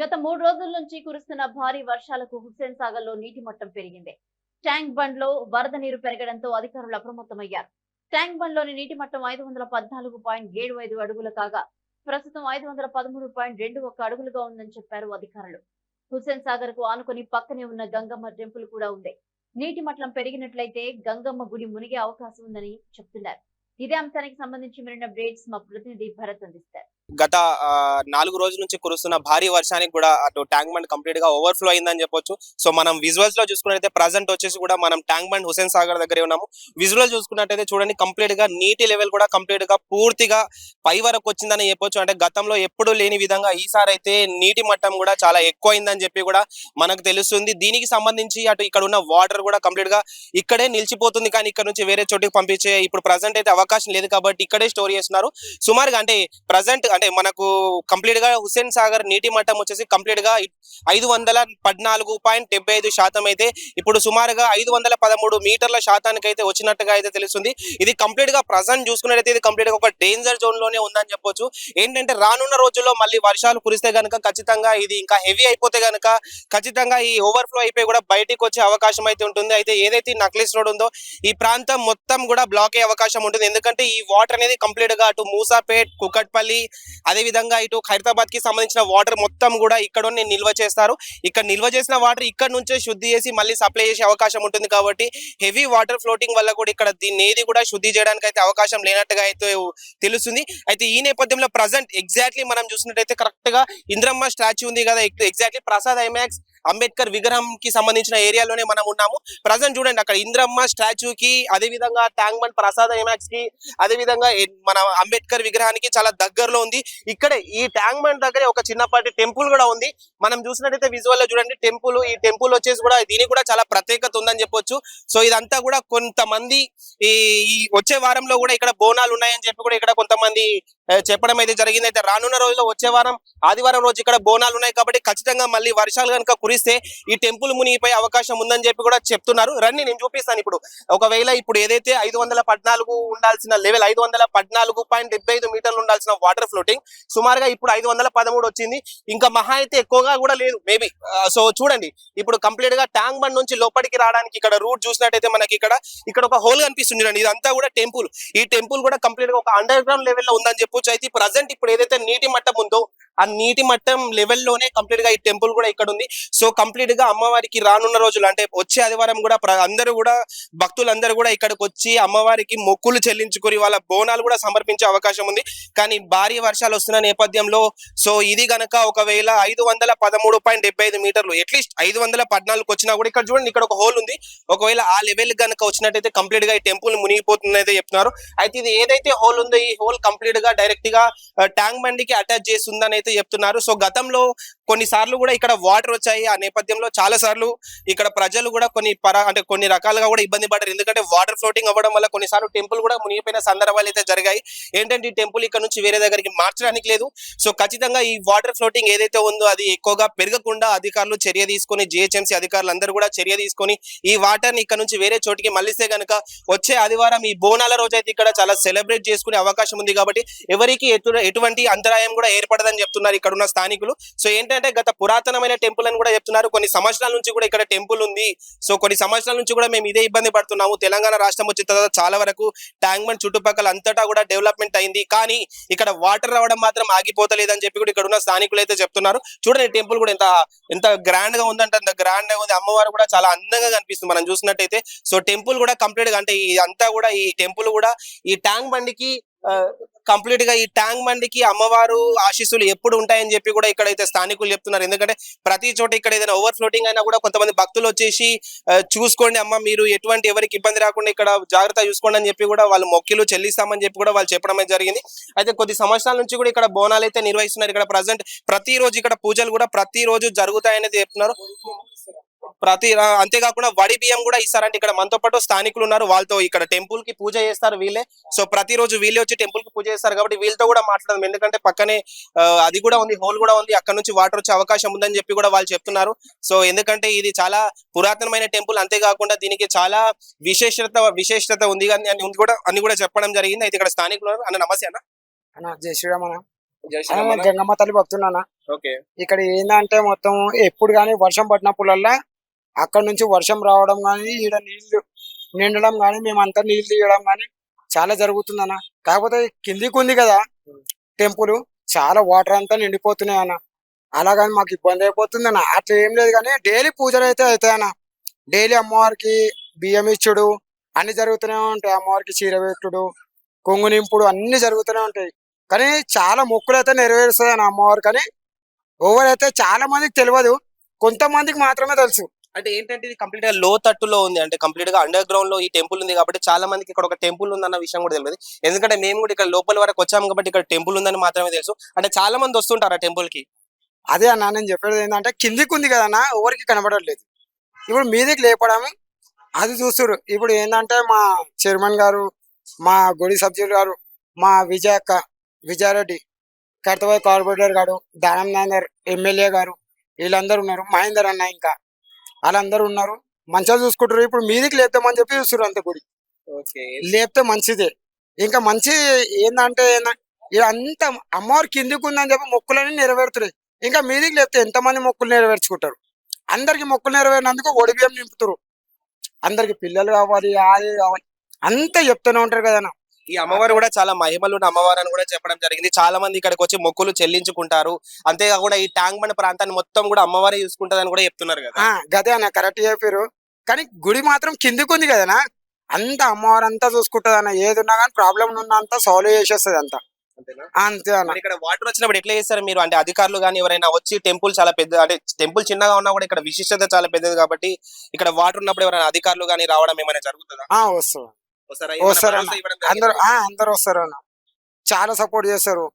గత మూడు రోజుల నుంచి కురుస్తున్న భారీ వర్షాలకు హుస్సేన్ సాగర్లో నీటి మట్టం పెరిగింది. ట్యాంక్ బండ్లో వరద నీరు పెరగడంతో అధికారులు అప్రమత్తమయ్యారు. ట్యాంక్ బండ్లోని నీటి మట్టం ఐదు వందల పద్నాలుగు పాయింట్ ఏడు ఐదు అడుగులు కాగా ప్రస్తుతం ఐదు వందల పదమూడు పాయింట్ రెండు ఒక్క అడుగులుగా ఉందని చెప్పారు అధికారులు. హుస్సేన్ సాగర్కు ఆనుకుని పక్కనే ఉన్న గంగమ్మ టెంపుల్ కూడా ఉంది. నీటి మట్టం పెరిగినట్లయితే గంగమ్మ గుడి మునిగే అవకాశం ఉందని చెప్తున్నారు. ఇదే అంశానికి సంబంధించి మరిన్ని అప్డేట్స్ మా ప్రతినిధి భరత్ అందిస్తారు. గత నాలుగు రోజుల నుంచి కురుస్తున్న భారీ వర్షానికి కూడా అటు ట్యాంక్ బండ్ కంప్లీట్గా ఓవర్ఫ్లో అయిందని చెప్పొచ్చు. సో మనం విజువల్స్లో చూసుకున్నట్టయితే ప్రజెంట్ వచ్చేసి కూడా మనం ట్యాంక్ బండ్ హుసేన్ సాగర్ దగ్గరే ఉన్నాము. విజువల్ చూసుకున్నట్టయితే చూడండి కంప్లీట్గా నీటి లెవెల్ కూడా కంప్లీట్గా పూర్తిగా పై వరకు వచ్చిందని చెప్పొచ్చు. అంటే గతంలో ఎప్పుడూ లేని విధంగా ఈసారి అయితే నీటి మట్టం కూడా చాలా ఎక్కువ అయిందని చెప్పి కూడా మనకు తెలుస్తుంది. దీనికి సంబంధించి అటు ఇక్కడ ఉన్న వాటర్ కూడా కంప్లీట్గా ఇక్కడే నిలిచిపోతుంది. కానీ ఇక్కడ నుంచి వేరే చోటికి పంపించే ఇప్పుడు ప్రజెంట్ అయితే అవకాశం లేదు కాబట్టి ఇక్కడే స్టోర్ చేస్తున్నారు. సుమారుగా అంటే ప్రజెంట్ అంటే మనకు కంప్లీట్గా హుస్సేన్ సాగర్ నీటి మట్టం వచ్చేసి కంప్లీట్గా ఐదు వందల పద్నాలుగు పాయింట్ డెబ్బై ఐదు శాతం అయితే ఇప్పుడు సుమారుగా ఐదు వందల పదమూడు మీటర్ల శాతానికి అయితే వచ్చినట్టుగా అయితే తెలుస్తుంది. ఇది కంప్లీట్గా ప్రజెంట్ చూసుకున్నట్టయితే ఇది కంప్లీట్గా ఒక డేంజర్ జోన్లోనే ఉందని చెప్పొచ్చు. ఏంటంటే రానున్న రోజుల్లో మళ్ళీ వర్షాలు కురిస్తే గనుక ఖచ్చితంగా ఇది ఇంకా హెవీ అయిపోతే గనుక ఖచ్చితంగా ఈ ఓవర్ఫ్లో అయిపోయి కూడా బయటికి వచ్చే అవకాశం అయితే ఉంటుంది. అయితే ఏదైతే నక్లెస్ రోడ్ ఉందో ఈ ప్రాంతం మొత్తం కూడా బ్లాక్ అయ్యే అవకాశం ఉంటుంది. ఎందుకంటే ఈ వాటర్ అనేది కంప్లీట్గా అటు మూసాపేట్ కుకట్పల్లి అదే విధంగా ఇటు ఖైరతాబాద్కి సంబంధించిన వాటర్ మొత్తం కూడా ఇక్కడ నిల్వ చేస్తారు. ఇక్కడ నిల్వ చేసిన వాటర్ ఇక్కడ నుంచే శుద్ధి చేసి మళ్ళీ సప్లై చేసే అవకాశం ఉంటుంది కాబట్టి హెవీ వాటర్ ఫ్లోటింగ్ వల్ల కూడా ఇక్కడ దీన్ని ఏది కూడా శుద్ధి చేయడానికి అయితే అవకాశం లేనట్టుగా అయితే తెలుస్తుంది. అయితే ఈ నేపథ్యంలో ప్రజెంట్ ఎగ్జాక్ట్లీ మనం చూసినట్టయితే కరెక్ట్గా ఇంద్రమ్మ స్టాచ్యూ ఉంది కదా ఎగ్జాక్ట్లీ ప్రసాద్ ఐమాక్స్ అంబేద్కర్ విగ్రహం కి సంబంధించిన ఏరియాలోనే మనం ఉన్నాము. ప్రజెంట్ చూడండి అక్కడ ఇంద్రమ్మ స్టాచ్యూ కి అదే విధంగా ట్యాంక్ బండ్ ప్రసాద్ ఐమాక్స్కి అదే విధంగా మన అంబేద్కర్ విగ్రహానికి చాలా దగ్గరలో ఉంది. ఇక్కడే ఈ ట్యాంక్ బండ్ దగ్గరే ఒక చిన్నపాటి టెంపుల్ కూడా ఉంది. మనం చూసినట్టయితే విజువల్లో చూడండి టెంపుల్ ఈ టెంపుల్ వచ్చేసి కూడా దీనికి కూడా చాలా ప్రత్యేకత ఉందని చెప్పొచ్చు. సో ఇదంతా కూడా కొంతమంది ఈ వచ్చే వారంలో కూడా ఇక్కడ బోనాలు ఉన్నాయని చెప్పి కూడా ఇక్కడ కొంతమంది చెప్పడం అయితే జరిగింది అయితే రానున్న రోజుల్లో వచ్చే వారం ఆదివారం రోజు ఇక్కడ బోనాలు ఉన్నాయి కాబట్టి ఖచ్చితంగా మళ్ళీ వర్షాలు కనుక కురిస్తే ఈ టెంపుల్ మునిగిపోయే అవకాశం ఉందని చెప్పి కూడా చెప్తున్నారు. రండి నేను చూపిస్తాను ఇప్పుడు. ఒకవేళ ఇప్పుడు ఏదైతే ఐదు వందల పద్నాలుగు ఉండాల్సిన లెవెల్ ఐదు వందల పద్నాలుగు పాయింట్ ఐదు మీటర్లు ఉండాల్సిన వాటర్ ఫ్లోటింగ్ సుమారుగా ఇప్పుడు ఐదు వందల పదమూడు వచ్చింది. ఇంకా మహా అయితే ఎక్కువగా కూడా లేదు మేబీ సో చూడండి ఇప్పుడు కంప్లీట్గా ట్యాంక్ బండ్ నుంచి లోపలికి రావడానికి ఇక్కడ రూట్ చూసినట్టయితే మనకి ఇక్కడ ఇక్కడ ఒక హోల్ కనిపిస్తుంది చూడండి. ఇదంతా కూడా టెంపుల్. ఈ టెంపుల్ కూడా కంప్లీట్గా ఒక అండర్ గ్రౌండ్ లెవెల్లో ఉందని చెప్పొచ్చు. అయితే ప్రజెంట్ ఇప్పుడు ఏదైతే నీటి మట్టం ఉందో ఆ నీటి మట్టం లెవెల్లోనే కంప్లీట్గా ఈ టెంపుల్ కూడా ఇక్కడ ఉంది. సో కంప్లీట్గా అమ్మవారికి రానున్న రోజులు అంటే వచ్చే ఆదివారం కూడా అందరూ కూడా భక్తులందరూ కూడా ఇక్కడికి వచ్చి అమ్మవారికి మొక్కులు చెల్లించుకొని వాళ్ళ బోనాలు కూడా సమర్పించే అవకాశం ఉంది. కానీ భారీ వర్షాలు వస్తున్న నేపథ్యంలో సో ఇది గనక ఒకవేళ ఐదు వందల పదమూడు పాయింట్ డెబ్బై ఐదు మీటర్లు అట్లీస్ట్ ఐదు వందల పద్నాలుగు వచ్చినా కూడా ఇక్కడ చూడండి ఇక్కడ ఒక హోల్ ఉంది. ఒకవేళ ఆ లెవెల్ గనక వచ్చినట్టయితే కంప్లీట్గా ఈ టెంపుల్ మునిగిపోతుంది అయితే చెప్తున్నారు. అయితే ఇది ఏదైతే హోల్ ఉందో ఈ హోల్ కంప్లీట్గా డైరెక్ట్గా ట్యాంక్ బండికి అటాచ్ చేస్తుందని అయితే చెప్తున్నారు. సో గతంలో కొన్ని సార్లు కూడా ఇక్కడ వాటర్ వచ్చాయి. ఆ నేపథ్యంలో చాలా సార్లు ఇక్కడ ప్రజలు కూడా కొన్ని పరా అంటే కొన్ని రకాలుగా కూడా ఇబ్బంది పడ్డారు. ఎందుకంటే వాటర్ ఫ్లోటింగ్ అవ్వడం వల్ల కొన్నిసార్లు టెంపుల్ కూడా మునిగిపోయిన సందర్భాలు అయితే జరిగాయి. ఏంటంటే ఈ టెంపుల్ ఇక్కడ నుంచి వేరే దగ్గరికి మార్చడానికి లేదు. సో ఖచ్చితంగా ఈ వాటర్ ఫ్లోటింగ్ ఏదైతే ఉందో అది ఎక్కువగా పెరగకుండా అధికారులు చర్య తీసుకొని జిహెచ్ఎంసీ అధికారులు అందరూ కూడా చర్య తీసుకొని ఈ వాటర్ ఇక్కడ నుంచి వేరే చోటికి మళ్ళిస్తే గనుక వచ్చే ఆదివారం ఈ బోనాల రోజు అయితే ఇక్కడ చాలా సెలబ్రేట్ చేసుకునే అవకాశం ఉంది కాబట్టి ఎవరికి ఎటు ఎటువంటి అంతరాయం కూడా ఏర్పడదని చెప్తున్నారు ఇక్కడ ఉన్న స్థానికులు. సో ఏంటంటే గత పురాతనమైన టెంపుల్ అని కూడా చెప్తున్నారు. కొన్ని సంవత్సరాల నుంచి కూడా ఇక్కడ టెంపుల్ ఉంది. సో కొన్ని సంవత్సరాల నుంచి కూడా మేము ఇదే ఇబ్బంది పడుతున్నాము. తెలంగాణ రాష్ట్రం వచ్చిన తర్వాత చాలా వరకు ట్యాంక్ బండ్ చుట్టుపక్కల అంతటా కూడా డెవలప్మెంట్ అయింది. కానీ ఇక్కడ వాటర్ రావడం మాత్రం ఆగిపోతలేదని చెప్పి కూడా ఇక్కడ ఉన్న స్థానికులు అయితే చెప్తున్నారు. చూడండి టెంపుల్ కూడా ఎంత ఎంత గ్రాండ్గా ఉందంటే అంత గ్రాండ్గా ఉంది. అమ్మవారు కూడా చాలా అందంగా కనిపిస్తుంది మనం చూసినట్టయితే. సో టెంపుల్ కూడా కంప్లీట్గా అంటే ఈ అంతా కూడా ఈ టెంపుల్ కూడా ఈ ట్యాంక్ బండికి కంప్లీట్గా ఈ ట్యాంక్ బండికి అమ్మవారు ఆశీస్సులు ఎప్పుడు ఉంటాయని చెప్పి కూడా ఇక్కడైతే స్థానికులు చెప్తున్నారు. ఎందుకంటే ప్రతి చోట ఇక్కడ ఏదైనా ఓవర్ ఫ్లోటింగ్ అయినా కూడా కొంతమంది భక్తులు వచ్చేసి చూసుకోండి అమ్మ మీరు ఎటువంటి ఎవరికి ఇబ్బంది రాకుండా ఇక్కడ జాగ్రత్త చూసుకోండి అని చెప్పి కూడా వాళ్ళు మొక్కిలు చెల్లిస్తామని చెప్పి కూడా వాళ్ళు చెప్పడం జరిగింది. అయితే కొద్ది సంవత్సరాల నుంచి కూడా ఇక్కడ బోనాలు అయితే నిర్వహిస్తున్నారు. ఇక్కడ ప్రజెంట్ ప్రతి రోజు ఇక్కడ పూజలు కూడా ప్రతి రోజు జరుగుతాయనేది చెప్తున్నారు. ప్రతి అంతేకాకుండా వడి బియ్యం కూడా ఇస్తారంటే. ఇక్కడ మనతో పాటు స్థానికులు ఉన్నారు. వాళ్ళతో ఇక్కడ టెంపుల్కి పూజ చేస్తారు వీళ్ళే. సో ప్రతి రోజు వీళ్ళే వచ్చి టెంపుల్కి పూజ చేస్తారు కాబట్టి వీళ్ళతో కూడా మాట్లాడదాం. ఎందుకంటే పక్కనే అది కూడా ఉంది హోల్ కూడా ఉంది. అక్కడ నుంచి వాటర్ వచ్చే అవకాశం ఉందని చెప్పి కూడా వాళ్ళు చెప్తున్నారు. సో ఎందుకంటే ఇది చాలా పురాతనమైన టెంపుల్. అంతేకాకుండా దీనికి చాలా విశేషత విశేషత ఉంది కానీ అని ఉంది కూడా అని కూడా చెప్పడం జరిగింది. అయితే ఇక్కడ స్థానికులు. అన్న నమస్తే అన్న. అన్న జై శ్రీరామ్ అన్న. తల్లి భక్తున్నానా ఓకే. ఇక్కడ ఏంటంటే మొత్తం ఎప్పుడు కానీ వర్షం పడినప్పుడల్లా అక్కడ నుంచి వర్షం రావడం కానీ ఈడ నీళ్ళు నిండడం కానీ మేమంతా నీళ్ళు తీయడం కానీ చాలా జరుగుతుందన్న. కాకపోతే కిందికి ఉంది కదా టెంపుల్ చాలా వాటర్ అంతా నిండిపోతున్నాయి అన్న. అలాగని మాకు ఇబ్బంది అయిపోతుంది అన్న అట్లా ఏం లేదు కానీ డైలీ పూజలు అయితే అవుతాయి అన్న. డైలీ అమ్మవారికి బియ్యం ఇచ్చుడు అన్ని జరుగుతూనే ఉంటాయి. అమ్మవారికి చీర పెట్టుడు కొంగు నింపుడు అన్ని జరుగుతూనే ఉంటాయి. కానీ చాలా మొక్కులు అయితే నెరవేరుస్తాయి అన్న అమ్మవారు. కానీ ఓవర్ అయితే చాలా మందికి తెలియదు కొంతమందికి మాత్రమే తెలుసు. అంటే ఏంటంటే ఇది కంప్లీట్గా లో తట్టులో ఉంది. అంటే కంప్లీట్గా అండర్ గ్రౌండ్లో ఈ టెంపుల్ ఉంది కాబట్టి చాలా మందికి ఇక్కడ ఒక టెంపుల్ ఉందన్న విషయం కూడా తెలియదు. ఎందుకంటే మేము కూడా ఇక్కడ లోపల వరకు వచ్చాము కాబట్టి ఇక్కడ టెంపుల్ ఉందని మాత్రమే తెలుసు. అంటే చాలా మంది వస్తుంటారు ఆ టెంపుల్కి. అదే అన్న నేను చెప్పేది ఏంటంటే కిందికి ఉంది కదన్న ఎవరికి కనబడట్లేదు. ఇప్పుడు మీదికి లేపడము అది చూస్తురు ఇప్పుడు ఏంటంటే మా చైర్మన్ గారు మా గుడి సబ్జెక్ట్ గారు మా విజయక్క విజయారెడ్డి కర్తవాయి కార్పొరేటర్ గారు దానం నాయనర్ ఎమ్మెల్యే గారు వీళ్ళందరూ ఉన్నారు. మహేందర్ అన్న ఇంకా. వాళ్ళందరూ ఉన్నారు. మంచిగా చూసుకుంటారు. ఇప్పుడు మీదికి లేపుతామని చెప్పి చూస్తున్నారు అంతే గుడి. ఓకే. లేపితే మంచిదే. ఇంకా మంచి ఇక అంత అమ్మవారు కిందికి ఉందని చెప్పి మొక్కులన్నీ నెరవేరుతున్నాయి. ఇంకా మీదికి లేపితే ఎంతమంది మొక్కులు నెరవేర్చుకుంటారు? అందరికి మొక్కులు నెరవేరినందుకు ఒడిబియ్యం నింపుతారు. అందరికి పిల్లలు కావాలి అది కావాలి. అంతా చెప్తూనే ఉంటారు కదా ఈ అమ్మవారు కూడా చాలా మహిమలు ఉన్న అమ్మవారు అని కూడా చెప్పడం జరిగింది. చాలా మంది ఇక్కడికి వచ్చి మొక్కులు చెల్లించుకుంటారు. అంతేకాకుండా ఈ ట్యాంక్ బండ్ ప్రాంతాన్ని మొత్తం కూడా అమ్మవారే చూసుకుంటదని కూడా చెప్తున్నారు కదా. గదే అన్న కరెక్ట్ చెప్పారు కానీ గుడి మాత్రం కిందికి ఉంది కదనా అంత అమ్మవారు అంతా చూసుకుంటది అన్న ఏది ఉన్నా కానీ ప్రాబ్లం ఉన్నా అంతా సాల్వ్ చేసేస్తుంది అంతా. అంతేనా? అంతే ఇక్కడ వాటర్ వచ్చినప్పుడు ఎట్లా చేస్తారు మీరు? అంటే అధికారులు కానీ ఎవరైనా వచ్చి టెంపుల్ చాలా పెద్ద అంటే టెంపుల్ చిన్నగా ఉన్నా కూడా ఇక్కడ విశిష్టత చాలా పెద్దది కాబట్టి ఇక్కడ వాటర్ ఉన్నప్పుడు ఎవరైనా అధికారులు కానీ రావడం ఏమైనా జరుగుతుందా? ఆ వస్తారు అందరు వస్తారు అన్న. చాలా సపోర్ట్ చేస్తారు.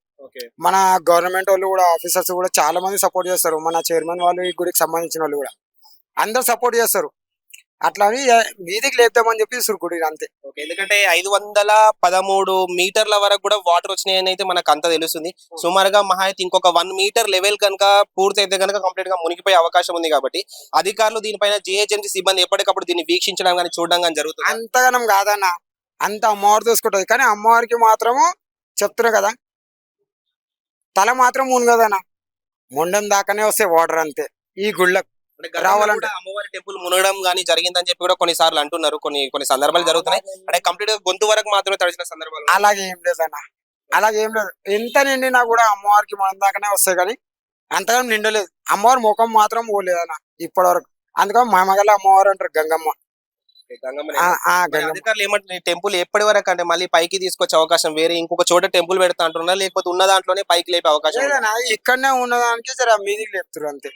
మన గవర్నమెంట్ వాళ్ళు కూడా ఆఫీసర్స్ కూడా చాలా మంది సపోర్ట్ చేస్తారు. మన చైర్మన్ వాళ్ళు ఈ గుడికి సంబంధించిన వాళ్ళు కూడా. అందరు సపోర్ట్ చేస్తారు. అట్లా అని మీదికి లేపుదామని చెప్పి చూస్తారు గుడి అంతే. ఎందుకంటే ఐదు వందల పదమూడు మీటర్ల వరకు కూడా వాటర్ వచ్చినాయి అని అయితే మనకు అంత తెలుస్తుంది. సుమారుగా మహా అయితే ఇంకొక వన్ మీటర్ లెవెల్ కనుక పూర్తి అయితే కనుక కంప్లీట్గా మునిగిపోయే అవకాశం ఉంది కాబట్టి అధికారులు దీనిపైన జిహెచ్ఎంసీ సిబ్బంది ఎప్పటికప్పుడు దీన్ని వీక్షించడం కానీ చూడడం కానీ జరుగుతుంది? అంతగానం కాదన్న. అంత అమ్మవారు చూసుకుంటది కానీ అమ్మవారికి మాత్రము చెప్తున్నా కదా తల మాత్రం మునగదన్న మొండం దాకానే వస్తాయి వాటర్ అంతే. ఈ గుళ్ళకు రావాలంటే- అమ్మవారి టెంపుల్ మునగడం కానీ జరిగిందని చెప్పి కూడా కొన్నిసార్లు అంటున్నారు. కొన్ని కొన్ని సందర్భాలు జరుగుతున్నాయి. అంటే కంప్లీట్గా గొంతు వరకు మాత్రమే తడిచిన సందర్భాలు. అలాగే ఏం లేదన్న అలాగే ఏం లేదు. ఎంత నిండినా కూడా అమ్మవారికి మనం దాకానే వస్తాయి కానీ అంతగా నిండలేదు. అమ్మవారి ముఖం మాత్రం పోలేదన్న ఇప్పటి వరకు అందుకని మామగల అమ్మవారు అంటారు గంగమ్మ. అధికారులు ఏమంటారు టెంపుల్ ఎప్పటి వరకు అంటే మళ్ళీ పైకి తీసుకొచ్చే అవకాశం వేరే ఇంకొక చోట టెంపుల్ పెడతా అంటున్నారు లేకపోతే ఉన్న దాంట్లోనే పైకి లేపే అవకాశం ఇక్కడనే ఉన్నదానికి జర మీదికి లేపుతారు అంతే.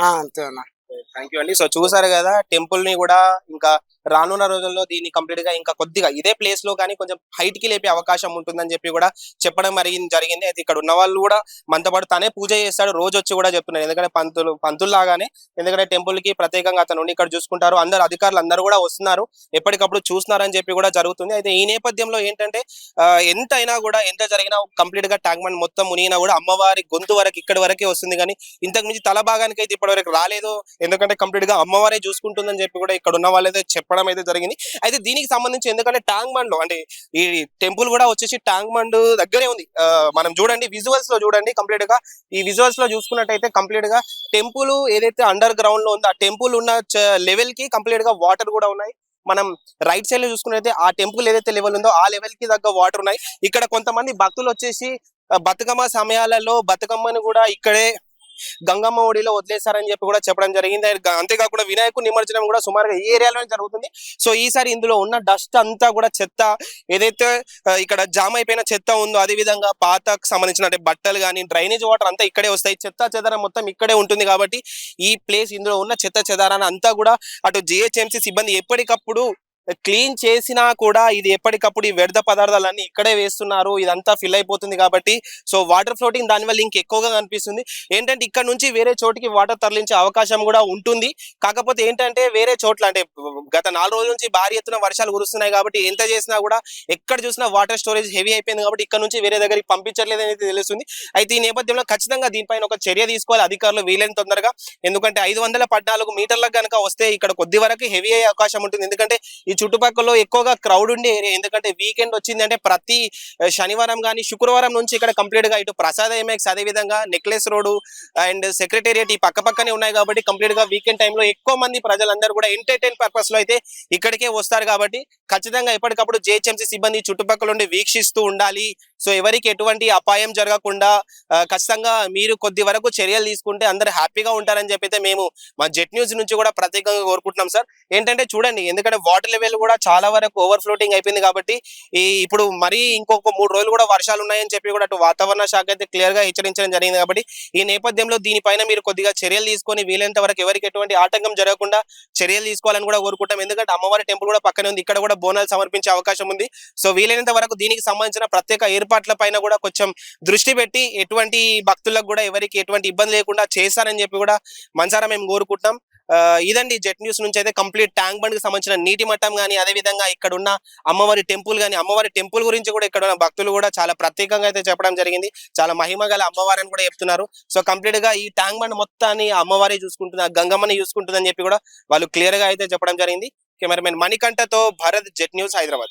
ఆ, అంతే అన్న. థ్యాంక్ యూ అండి. సో చూసారు కదా టెంపుల్ని కూడా ఇంకా రానున్న రోజుల్లో దీన్ని కంప్లీట్గా ఇంకా కొద్దిగా ఇదే ప్లేస్లో కానీ కొంచెం హైట్కి లేపే అవకాశం ఉంటుందని చెప్పి కూడా చెప్పడం మరి జరిగింది. అయితే ఇక్కడ ఉన్న వాళ్ళు కూడా మనతో పాటు తనే పూజ చేస్తాడు. రోజు వచ్చి కూడా చెప్తున్నారు. ఎందుకంటే పంతులు పంతులు లాగానే ఎందుకంటే టెంపుల్కి ప్రత్యేకంగా అతను ఇక్కడ చూసుకుంటారు. అందరు అధికారులు అందరూ కూడా వస్తున్నారు. ఎప్పటికప్పుడు చూస్తున్నారని చెప్పి కూడా జరుగుతుంది. అయితే ఈ నేపథ్యంలో ఏంటంటే ఎంతైనా ఎంత అయినా కూడా ఎంత జరిగినా కంప్లీట్గా ట్యాంక్ బండ్ మొత్తం మునిగినా కూడా అమ్మవారి గొంతు వరకు ఇక్కడ వరకే వస్తుంది. కానీ ఇంతకు మించి తల భాగానికి అయితే ఇప్పటి వరకు రాలేదు. ఎందుకంటే కంప్లీట్గా అమ్మవారే చూసుకుంటుందని చెప్పి కూడా ఇక్కడ ఉన్న వాళ్ళైతే చెప్పడం అయితే జరిగింది. అయితే దీనికి సంబంధించి ఎందుకంటే ట్యాంక్ బండ్లో అంటే ఈ టెంపుల్ కూడా వచ్చేసి ట్యాంక్ బండ్ దగ్గరే ఉంది. మనం చూడండి విజువల్స్లో చూడండి కంప్లీట్గా. ఈ విజువల్స్లో చూసుకున్నట్టయితే కంప్లీట్గా టెంపుల్ ఏదైతే అండర్ గ్రౌండ్లో ఉందో ఆ టెంపుల్ ఉన్న లెవెల్కి కంప్లీట్గా వాటర్ కూడా ఉన్నాయి. మనం రైట్ సైడ్లో చూసుకున్నైతే ఆ టెంపుల్ ఏదైతే లెవెల్ ఉందో ఆ లెవెల్కి దగ్గర వాటర్ ఉన్నాయి. ఇక్కడ కొంతమంది భక్తులు వచ్చేసి బతుకమ్మ సమయాలలో బతుకమ్మని కూడా ఇక్కడే గంగమ్మ ఒడిలో వదిలేశారని చెప్పి కూడా చెప్పడం జరిగింది. అంతేకాకుండా వినాయకుడు నిమజ్జనం కూడా సుమారుగా ఈ ఏరియాలోనే జరుగుతుంది. సో ఈసారి ఇందులో ఉన్న డస్ట్ అంతా కూడా చెత్త ఏదైతే ఇక్కడ జామ్ అయిపోయిన చెత్త ఉందో అదే విధంగా పాతకు సంబంధించిన అంటే బట్టలు కానీ డ్రైనేజ్ వాటర్ అంతా ఇక్కడే వస్తాయి. చెత్త చెదారం మొత్తం ఇక్కడే ఉంటుంది కాబట్టి ఈ ప్లేస్ ఇందులో ఉన్న చెత్త చెదారాన్ని అంతా కూడా అటు జిహెచ్ఎంసీ సిబ్బంది ఎప్పటికప్పుడు క్లీన్ చేసినా కూడా ఇది ఎప్పటికప్పుడు ఈ వ్యర్థ పదార్థాలన్నీ ఇక్కడే వేస్తున్నారు ఇదంతా ఫిల్ అయిపోతుంది కాబట్టి. సో వాటర్ ఫ్లోటింగ్ దానివల్ల ఇంకెక్కువగా కనిపిస్తుంది. ఏంటంటే ఇక్కడ నుంచి వేరే చోటికి వాటర్ తరలించే అవకాశం కూడా ఉంటుంది. కాకపోతే ఏంటంటే వేరే చోట్ల అంటే గత నాలుగు రోజుల నుంచి భారీ ఎత్తున వర్షాలు కురుస్తున్నాయి కాబట్టి ఎంత చేసినా కూడా ఎక్కడ చూసినా వాటర్ స్టోరేజ్ హెవీ అయిపోయింది కాబట్టి ఇక్కడ నుంచి వేరే దగ్గరికి పంపించట్లేదు అనేది తెలుస్తుంది. అయితే ఈ నేపథ్యంలో ఖచ్చితంగా దీనిపైన ఒక చర్య తీసుకోవాలి. అధికారులు వీలైన తొందరగా. ఎందుకంటే ఐదు వందల పద్నాలుగు మీటర్లకు కనుక వస్తే ఇక్కడ కొద్ది వరకు హెవీ అయ్యే అవకాశం ఉంటుంది. ఎందుకంటే ఈ చుట్టుపక్కల ఎక్కువగా క్రౌడ్ ఉండే ఏరియా ఎందుకంటే వీకెండ్ వచ్చింది అంటే ప్రతి శనివారం కానీ శుక్రవారం నుంచి ఇక్కడ కంప్లీట్గా ఇటు ప్రసాద్ ఎంఎక్స్ అదే విధంగా నెక్లెస్ రోడ్ అండ్ సెక్రటేరియట్ ఈ పక్క పక్కనే ఉన్నాయి కాబట్టి కంప్లీట్గా వీకెండ్ టైంలో ఎక్కువ మంది ప్రజలందరూ కూడా ఎంటర్టైన్ పర్పస్లో అయితే ఇక్కడికే వస్తారు కాబట్టి ఖచ్చితంగా ఎప్పటికప్పుడు జేహెచ్ఎంసీ సిబ్బంది చుట్టుపక్కల ఉండి వీక్షిస్తూ ఉండాలి. సో ఎవరికి ఎటువంటి అపాయం జరగకుండా ఖచ్చితంగా మీరు కొద్ది వరకు చర్యలు తీసుకుంటే అందరు హ్యాపీగా ఉంటారని చెప్పి మేము మా జెట్ న్యూస్ నుంచి కూడా ప్రత్యేకంగా కోరుకుంటున్నాం సార్. ఏంటంటే చూడండి ఎందుకంటే వాటర్ లెవెల్ కూడా చాలా వరకు ఓవర్ ఫ్లోటింగ్ అయిపోయింది కాబట్టి ఈ ఇప్పుడు మరీ ఇంకొక మూడు రోజులు కూడా వర్షాలు ఉన్నాయని చెప్పి కూడా అటు వాతావరణ శాఖ అయితే క్లియర్గా హెచ్చరించడం జరిగింది కాబట్టి ఈ నేపథ్యంలో దీనిపైన మీరు కొద్దిగా చర్యలు తీసుకొని వీలైనంత వరకు ఎవరికి ఎటువంటి ఆటంకం జరగకుండా చర్యలు తీసుకోవాలని కూడా కోరుకుంటాం. ఎందుకంటే అమ్మవారి టెంపుల్ కూడా పక్కనే ఉంది. ఇక్కడ కూడా బోనాలు సమర్పించే అవకాశం ఉంది. సో వీలైనంత వరకు దీనికి సంబంధించిన ప్రత్యేక ఏర్పాట్ల పైన కూడా కొంచెం దృష్టి పెట్టి ఎటువంటి భక్తులకు కూడా ఎవరికి ఎటువంటి ఇబ్బంది లేకుండా చేస్తారని చెప్పి కూడా మనసారా మేము కోరుకుంటున్నాం. ఇదండి జెట్ న్యూస్ నుంచి అయితే కంప్లీట్ ట్యాంక్ బండ్కి సంబంధించిన నీటి మట్టం కానీ అదే విధంగా ఇక్కడ ఉన్న అమ్మవారి టెంపుల్ కానీ అమ్మవారి టెంపుల్ గురించి కూడా ఇక్కడ ఉన్న భక్తులు కూడా చాలా ప్రత్యేకంగా అయితే చెప్పడం జరిగింది. చాలా మహిమ గల అమ్మవారి అని కూడా చెప్తున్నారు. సో కంప్లీట్గా ఈ ట్యాంక్ బండ్ మొత్తాన్ని అమ్మవారి చూసుకుంటుంది గంగమ్మని చూసుకుంటుందని చెప్పి కూడా వాళ్ళు క్లియర్గా అయితే చెప్పడం జరిగింది. కెమెరామెన్ మణికంఠతో భరత్ జెట్ న్యూస్ హైదరాబాద్.